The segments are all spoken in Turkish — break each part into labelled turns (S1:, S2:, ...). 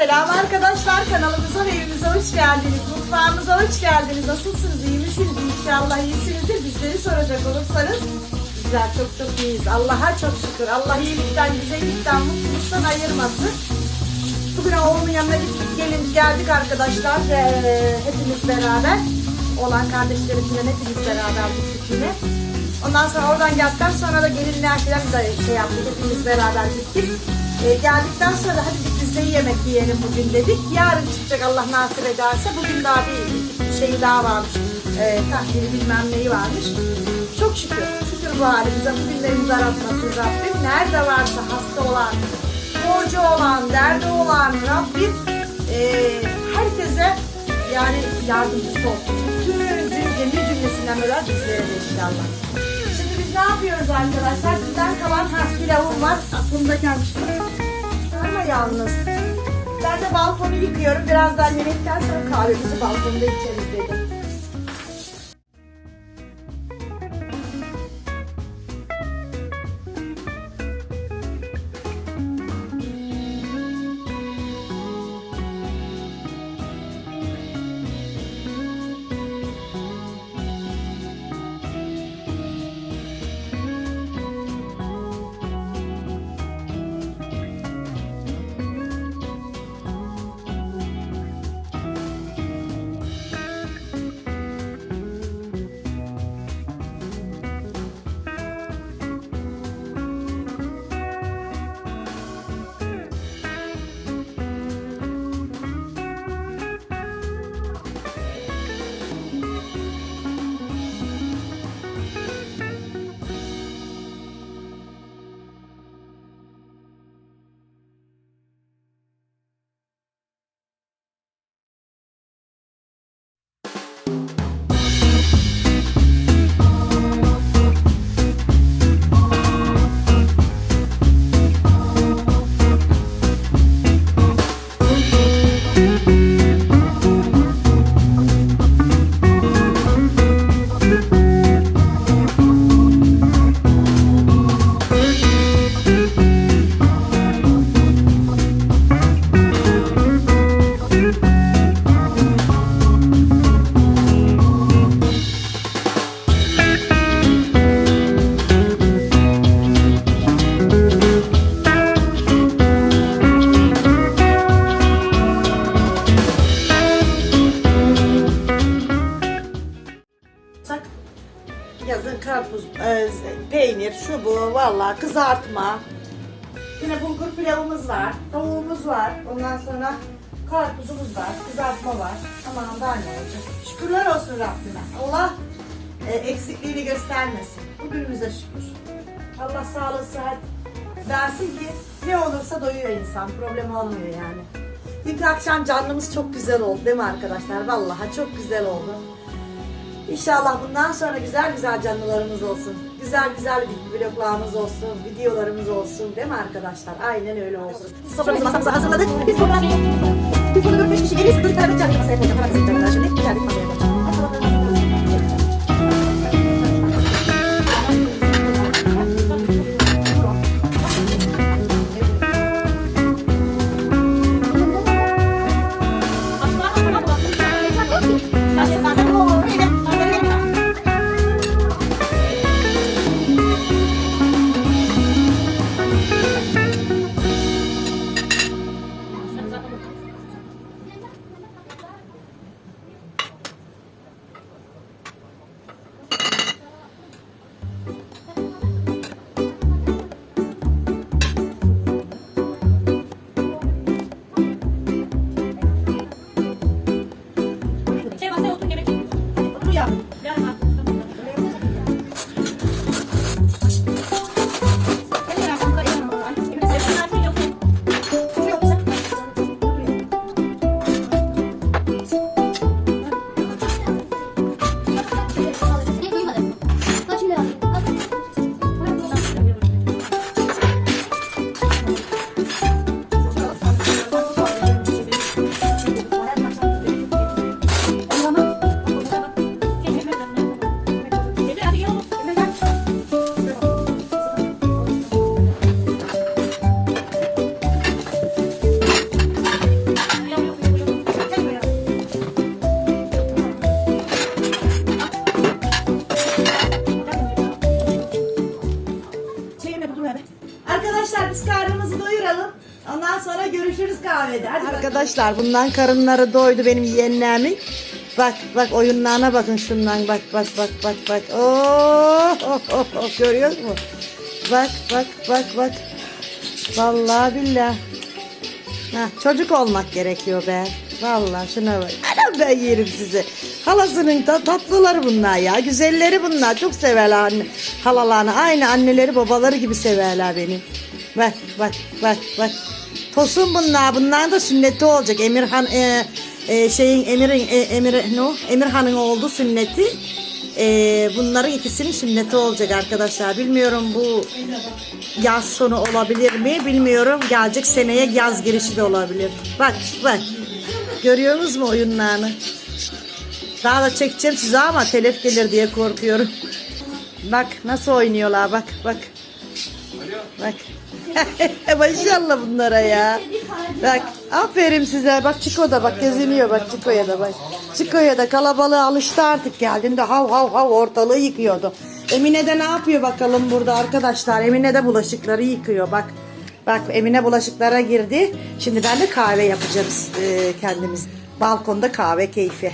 S1: Selam arkadaşlar kanalımıza ve evimize hoş geldiniz. Mutfağımıza hoş geldiniz. Nasılsınız? iyi misiniz? İnşallah iyisinizdir. Bizleri soracak olursanız bizler çok çok iyiyiz. Allah'a çok şükür. Allah iyilikten, güzellikten, mutluluktan ayırmasın. Bugün oğlumun yanına gittik, gelin geldik arkadaşlar. Ee, hepimiz beraber. Olan kardeşlerimle hepimiz beraber gittik yine. Ondan sonra oradan geldikten sonra da gelinler falan da şey yaptık. Hepimiz beraber gittik. Ee, geldikten sonra hadi bir de yemek yiyelim bugün dedik. Yarın çıkacak Allah nasip ederse. Bugün daha bir şey daha varmış. Ee, tahlili bilmem neyi varmış. Çok şükür. Şükür bu halimize. Bugünlerimizi aratmasın Rabbim. Nerede varsa hasta olan, borcu olan, derdi olan Rabbim eee, herkese yani yardımcısı olsun. Tüm cemi cümlesinden böyle bizlere de inşallah. Ne yapıyoruz arkadaşlar? Bizden kalan has pilavım var. Aklımda kalmış. Ama yalnız. Ben de balkonu yıkıyorum. Birazdan yemekten sonra kahvemizi balkonda içeriz dedim. Kızartma. Yine bulgur pilavımız var, tavuğumuz var. Ondan sonra karpuzumuz var, kızartma var. Aman daha ne olacak? Şükürler olsun Rabbime. Allah e, eksikliğini göstermesin. Bugünümüze şükür. Allah sağlık, sıhhat versin ki ne olursa doyuyor insan. Problem olmuyor yani. Dünkü akşam canlımız çok güzel oldu değil mi arkadaşlar? Vallahi çok güzel oldu. İnşallah bundan sonra güzel güzel canlılarımız olsun. Güzel güzel vloglarımız olsun, videolarımız olsun değil mi arkadaşlar? Aynen öyle olsun. Soframızı masamıza hazırladık. Biz burada biz burada 4-5 kişi geliyoruz. Dur geldik geldik masaya koyacağım. Hemen hazırlayacağım şimdi. Geldik masaya koyacağım. Arkadaşlar bundan karınları doydu benim yeğenlerimin. Bak bak oyunlarına bakın şundan bak bak bak bak bak. Oo, oh, oh, oh, görüyor musun? Bak bak bak bak. Vallahi billahi. Ha, çocuk olmak gerekiyor be. Vallahi şuna bak. Anam ben yerim sizi. Halasının da tatlıları bunlar ya. Güzelleri bunlar. Çok severler anne, halalarını. Aynı anneleri babaları gibi severler beni. Bak bak bak bak. Tosun bunlar. Bunlar da sünneti olacak. Emirhan e, e, şeyin Emir'in e, Emir ne o? Emirhan'ın oldu sünneti. E, bunların ikisinin sünneti olacak arkadaşlar. Bilmiyorum bu yaz sonu olabilir mi bilmiyorum. Gelecek seneye yaz girişi de olabilir. Bak bak. Görüyorsunuz mu oyunlarını? Daha da çekeceğim size ama telef gelir diye korkuyorum. Bak nasıl oynuyorlar bak bak. Bak. Maşallah bunlara ya. Bak aferin size. Bak Çiko da bak geziniyor bak Çiko'ya da bak. Çiko'ya da kalabalığa alıştı artık geldiğinde hav hav hav ortalığı yıkıyordu. Emine de ne yapıyor bakalım burada arkadaşlar. Emine de bulaşıkları yıkıyor bak. Bak Emine bulaşıklara girdi. Şimdi ben de kahve yapacağız e, kendimiz. Balkonda kahve keyfi.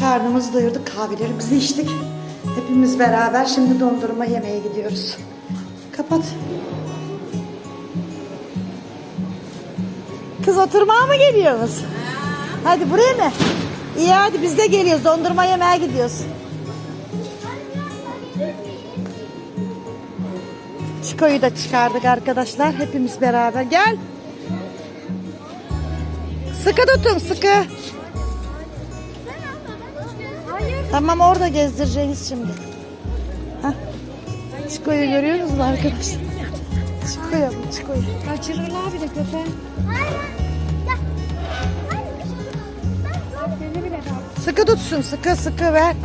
S1: Karnımızı doyurduk, kahvelerimizi içtik. Hepimiz beraber şimdi dondurma yemeye gidiyoruz. Kapat. Kız oturmaya mı geliyoruz? Hadi buraya mı? İyi hadi biz de geliyoruz. Dondurma yemeye gidiyoruz. Çiko'yu da çıkardık arkadaşlar. Hepimiz beraber. Gel. Sıkı tutun sıkı. Tamam orada gezdireceğiz şimdi. Hah. Çiko'yu görüyorsunuz mu arkadaşlar? Çiko'ya bu Çiko'yu.
S2: Kaçırırlar bir de köpeği.
S1: Sıkı tutsun sıkı sıkı ver.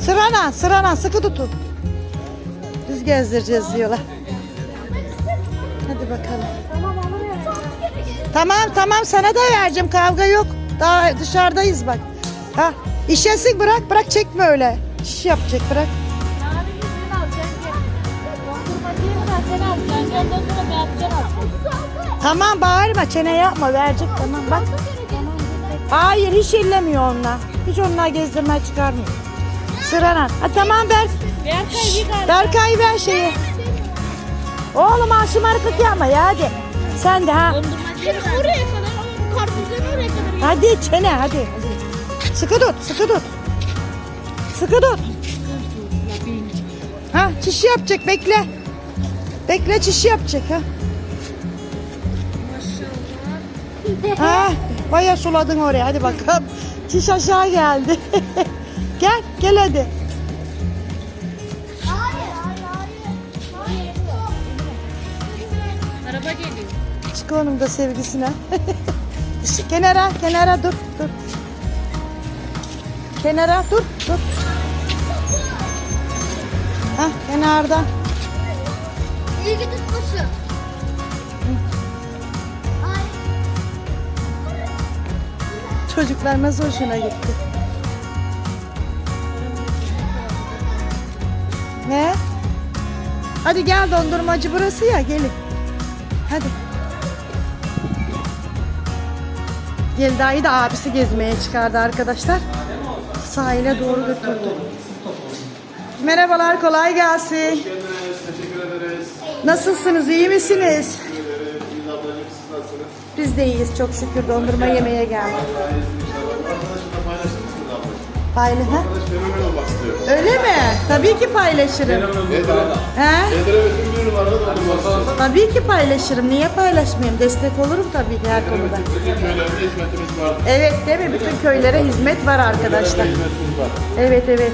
S1: Sırana sırana sıkı tutun. Biz gezdireceğiz diyorlar. Hadi bakalım.
S2: Tamam
S1: tamam sana da vereceğim kavga yok. Daha dışarıdayız bak. Ha işesin bırak bırak çekme öyle. İş yapacak bırak. Tamam bağırma çene yapma verecek tamam bak. Hayır hiç ellemiyor onunla. Hiç onunla gezdirmeye çıkarmıyor. Sırana. Ha tamam ver.
S2: Berkay.
S1: Berkay ver şeyi. Oğlum ha şımarıklık yapma ya hadi. Sen de ha.
S2: Oraya kadar. Karpuzların oraya kadar.
S1: Hadi çene hadi. hadi. Sıkı tut sıkı tut. Sıkı tut. Ha çişi yapacak bekle. Bekle çişi yapacak ha. Ha bayağı suladın oraya hadi bakalım. Çiş aşağı geldi. gel gel hadi.
S2: Araba geliyor.
S1: Çık onun da sevgisine. Şu kenara kenara dur dur. Kenara dur dur. Ha kenarda.
S3: İlgi tutmuşum.
S1: Çocuklar nasıl hoşuna gitti. Ne? Hadi gel dondurmacı burası ya gelin. Hadi. Yelda'yı da abisi gezmeye çıkardı arkadaşlar. Sahile doğru götürdü. Merhabalar kolay gelsin. Nasılsınız iyi misiniz?
S4: Biz
S1: de iyiyiz çok şükür dondurma yemeye geldik.
S4: İstiyor.
S1: Öyle mi? Tabii ki paylaşırım. He? Tabii ki paylaşırım. Niye paylaşmayayım? Destek olurum tabii ki her konuda. Evet değil mi? Bütün köylere hizmet var arkadaşlar.
S4: Hizmetimiz var.
S1: Evet evet.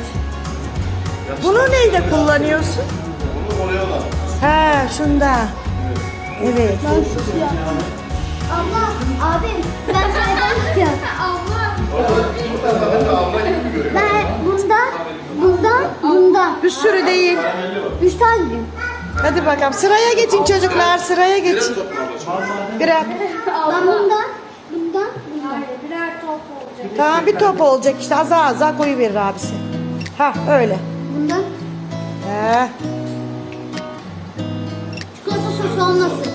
S1: Bunu neyde kullanıyorsun?
S4: Bunu oraya.
S1: He şunda. Evet.
S3: Abim ben saydan istiyorum. Abla.
S4: Ben de abla gibi görüyorum.
S3: Ben bundan, bundan, bundan.
S1: Bir sürü değil.
S3: Üç tane diyeyim.
S1: Hadi bakalım sıraya geçin çocuklar sıraya geçin. Birer.
S3: Ben bundan, bundan, bundan.
S2: Birer top olacak.
S1: Tamam bir top olacak işte az az koyu verir abisi. Ha öyle.
S3: Bundan.
S1: He.
S3: Çikolata sosu olmasın.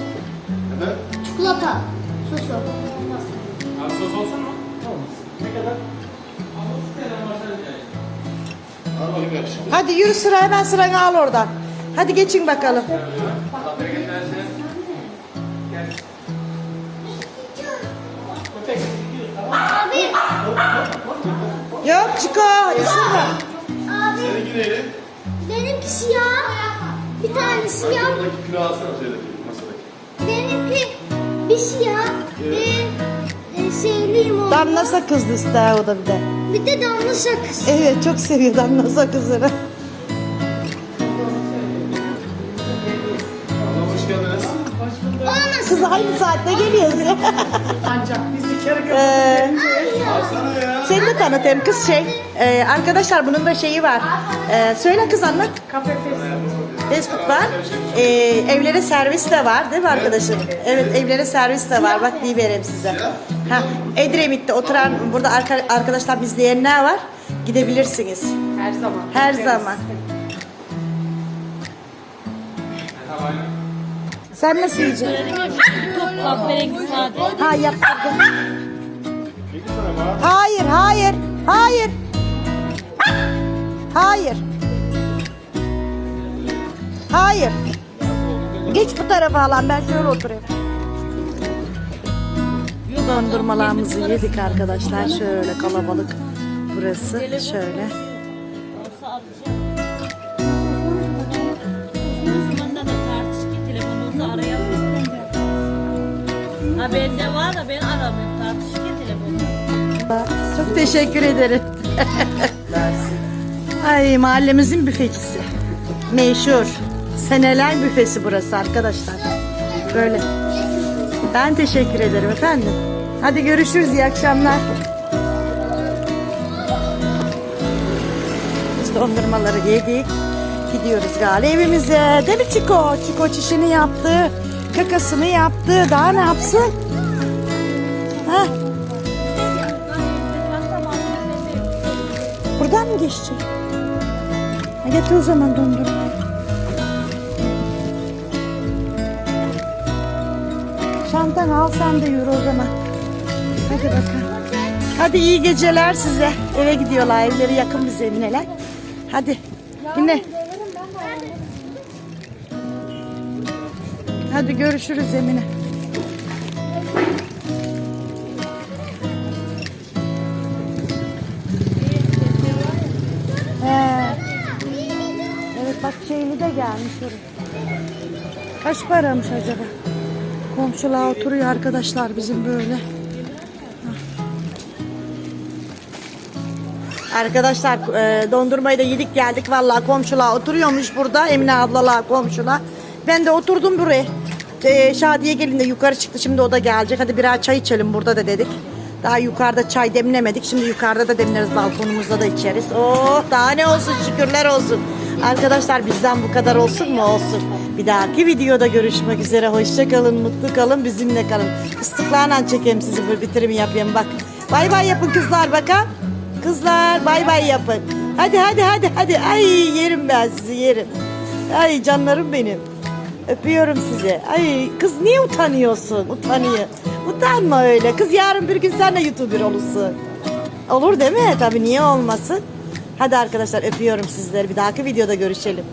S3: Çikolata sosu.
S4: Abi yakışıklı.
S1: Hadi yürü sıra hemen sıranı al oradan. Hadi geçin bakalım.
S3: Abi,
S1: Yok Çiko hadi sıra.
S3: abi
S4: Seninki neydi?
S3: benimki siyah. Bir tane siyah.
S4: Oradaki kilo alsana şöyle masadaki.
S3: Benimki bir siyah. Bir e, sevli limon.
S1: Damla sakızlı ister o da bir de.
S3: Bir de damla sakız.
S1: Evet çok seviyor damla sakızını. Kız aynı saatte geliyoruz.
S5: Ancak bizi
S1: Ee,
S4: Alsana ya.
S1: seni de tanıtayım kız şey. Ee, arkadaşlar bunun da şeyi var. Ee, söyle kız anlat.
S2: Kafe
S1: Facebook var. Ee, evlere servis de var değil mi arkadaşım? Evet evlere servis de var. Bak diye vereyim size. Ha, Edremit'te oturan burada arka- arkadaşlar izleyenler var. Gidebilirsiniz.
S2: Her zaman.
S1: Her zaman. Sen nasıl yiyeceksin?
S2: Toplam.
S1: Ha yaptırdım. Hayır, hayır, hayır. Hayır. Hayır. Geç bu tarafa alan ben şöyle oturayım. Dondurmalarımızı yedik arkadaşlar. Şöyle kalabalık burası. Şöyle.
S2: Ha bende var da ben aramıyorum. Tartış ki telefonda.
S1: Çok teşekkür ederim. Ay mahallemizin büfecisi. Meşhur. Seneler büfesi burası arkadaşlar. Böyle. Ben teşekkür ederim efendim. Hadi görüşürüz. iyi akşamlar. Biz dondurmaları yedik. Gidiyoruz galiba evimize. Değil mi Çiko? Çiko çişini yaptı. Kakasını yaptı. Daha ne yapsın? Heh. Buradan mı geçecek? Getir o zaman dondurma. Çantanı al sen de yürü o zaman. Hadi bakalım. Hadi iyi geceler size. Eve gidiyorlar. Evleri yakın bize Emineler. Hadi. Yine. Hadi görüşürüz Emine. He. Evet bak şeyli de gelmiş oraya. Kaç paramış acaba? Komşular oturuyor arkadaşlar bizim böyle. Arkadaşlar e, dondurmayı da yedik geldik vallahi komşular oturuyormuş burada Emine ablalar komşular. Ben de oturdum buraya. E, Şadiye gelin de yukarı çıktı şimdi o da gelecek. Hadi birer çay içelim burada da dedik. Daha yukarıda çay demlemedik. Şimdi yukarıda da demleriz balkonumuzda da içeriz. Oh daha ne olsun şükürler olsun. Arkadaşlar bizden bu kadar olsun mu olsun. Bir dahaki videoda görüşmek üzere. Hoşça kalın, mutlu kalın, bizimle kalın. Fıstıklarla çekeyim sizi bu bitirimi yapayım bak. Bay bay yapın kızlar bakın. Kızlar bay bay yapın. Hadi hadi hadi hadi. Ay yerim ben sizi yerim. Ay canlarım benim. Öpüyorum sizi. Ay kız niye utanıyorsun? Utanıyor. Utanma öyle. Kız yarın bir gün sen de YouTuber olursun. Olur değil mi? Tabii niye olmasın? Hadi arkadaşlar öpüyorum sizleri. Bir dahaki videoda görüşelim.